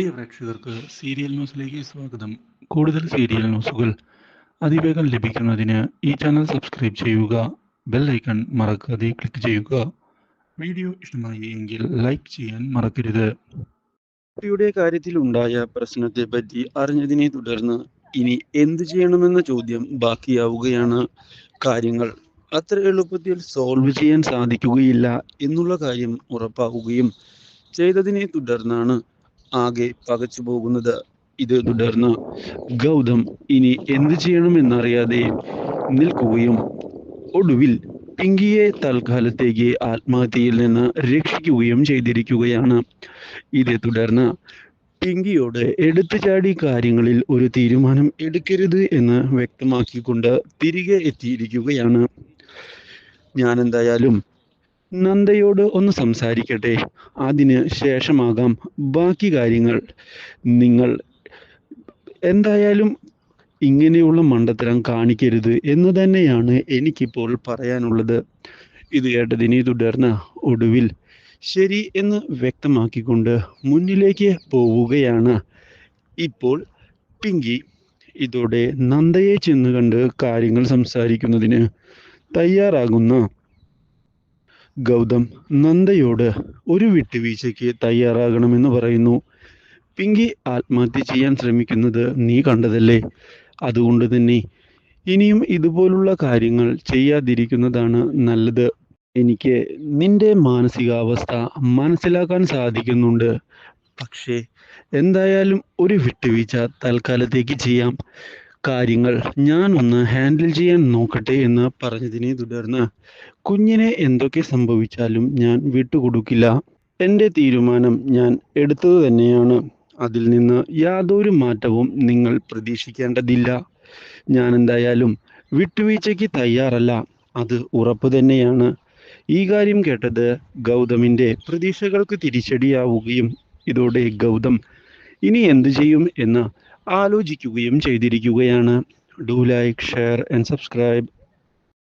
പ്രിയ പ്രേക്ഷകർക്ക് സീരിയൽ ന്യൂസിലേക്ക് സ്വാഗതം. കൂടുതൽ സീരിയൽ ന്യൂസുകൾ അതിവേഗം ലഭിക്കുന്നതിന് ഈ ചാനൽ സബ്സ്ക്രൈബ് ചെയ്യുക ബെൽ ഐക്കൺ മറക്കാതെ ക്ലിക്ക് ചെയ്യുക. വീഡിയോ ഇഷ്ടമായി എങ്കിൽ ലൈക്ക് ചെയ്യാൻ മറക്കരുത്. കുട്ടിയുടെ കാര്യത്തിൽ ഉണ്ടായ പ്രശ്നത്തെ പറ്റി അറിഞ്ഞതിനെ തുടർന്ന് ഇനി എന്തു ചെയ്യണമെന്ന ചോദ്യം ബാക്കിയാവുകയാണ്. കാര്യങ്ങൾ അത്ര എളുപ്പത്തിൽ സോൾവ് ചെയ്യാൻ സാധിക്കുകയില്ല എന്നുള്ള കാര്യം ഉറപ്പാവുകയും ചെയ്തതിനെ തുടർന്നാണ് ആകെ പകച്ചു പോകുന്നത് ഇത് തുടർന്ന് ഗൗതം ഇനി എന്തു ചെയ്യണമെന്നറിയാതെ നിൽക്കുകയും ഒടുവിൽ പിങ്കിയെ തൽക്കാലത്തേക്ക് ആത്മഹത്യയിൽ നിന്ന് രക്ഷിക്കുകയും ചെയ്തിരിക്കുകയാണ്. ഇതേ തുടർന്ന് പിങ്കിയോട് എടുത്തുചാടി കാര്യങ്ങളിൽ ഒരു തീരുമാനം എടുക്കരുത് എന്ന് വ്യക്തമാക്കിക്കൊണ്ട് തിരികെ എത്തിയിരിക്കുകയാണ്. ഞാൻ എന്തായാലും നന്ദയോട് ഒന്ന് സംസാരിക്കട്ടെ. അതിന് ശേഷമാകാം ബാക്കി കാര്യങ്ങൾ. നിങ്ങൾ എന്തായാലും ഇങ്ങനെയുള്ള മണ്ടത്തരം കാണിക്കരുത് എന്ന് തന്നെയാണ് എനിക്കിപ്പോൾ പറയാനുള്ളത്. ഇത് കേട്ടതിനെ തുടർന്ന് ഒടുവിൽ ശരി എന്ന് വ്യക്തമാക്കിക്കൊണ്ട് മുന്നിലേക്ക് പോവുകയാണ്. ഇപ്പോൾ പിങ്കി ഇതോടെ നന്ദയെ ചെന്ന് കണ്ട് കാര്യങ്ങൾ സംസാരിക്കുന്നതിന് തയ്യാറാകുന്ന. ഗൗതം നന്ദയോട് ഒരു വിട്ടുവീഴ്ചയ്ക്ക് തയ്യാറാകണമെന്ന് പറയുന്നു. പിങ്കി ആത്മഹത്യ ചെയ്യാൻ ശ്രമിക്കുന്നത് നീ കണ്ടതല്ലേ? അതുകൊണ്ട് തന്നെ ഇനിയും ഇതുപോലുള്ള കാര്യങ്ങൾ ചെയ്യാതിരിക്കുന്നതാണ് നല്ലത്. എനിക്ക് നിന്റെ മാനസികാവസ്ഥ മനസ്സിലാക്കാൻ സാധിക്കുന്നുണ്ട്. പക്ഷേ എന്തായാലും ഒരു വിട്ടുവീഴ്ച തൽക്കാലത്തേക്ക് ചെയ്യാം. കാര്യങ്ങൾ ഞാൻ ഒന്ന് ഹാൻഡിൽ ചെയ്യാൻ നോക്കട്ടെ എന്ന് പറഞ്ഞതിനെ തുടർന്ന് കുഞ്ഞിനെ എന്തൊക്കെ സംഭവിച്ചാലും ഞാൻ വിട്ടുകൊടുക്കില്ല. എന്റെ തീരുമാനം ഞാൻ എടുത്തത് തന്നെയാണ്. അതിൽ നിന്ന് യാതൊരു മാറ്റവും നിങ്ങൾ പ്രതീക്ഷിക്കേണ്ടതില്ല. ഞാൻ എന്തായാലും വിട്ടുവീഴ്ചയ്ക്ക് തയ്യാറല്ല. അത് ഉറപ്പ് തന്നെയാണ്. ഈ കാര്യം കേട്ടത് ഗൗതമിന്റെ പ്രതീക്ഷകൾക്ക് തിരിച്ചടിയാവുകയും ഇതോടെ ഗൗതം ഇനി എന്തു ചെയ്യും എന്ന് ആലോചിക്കുകയും ചെയ്തിരിക്കുകയാണ്. Do like share and subscribe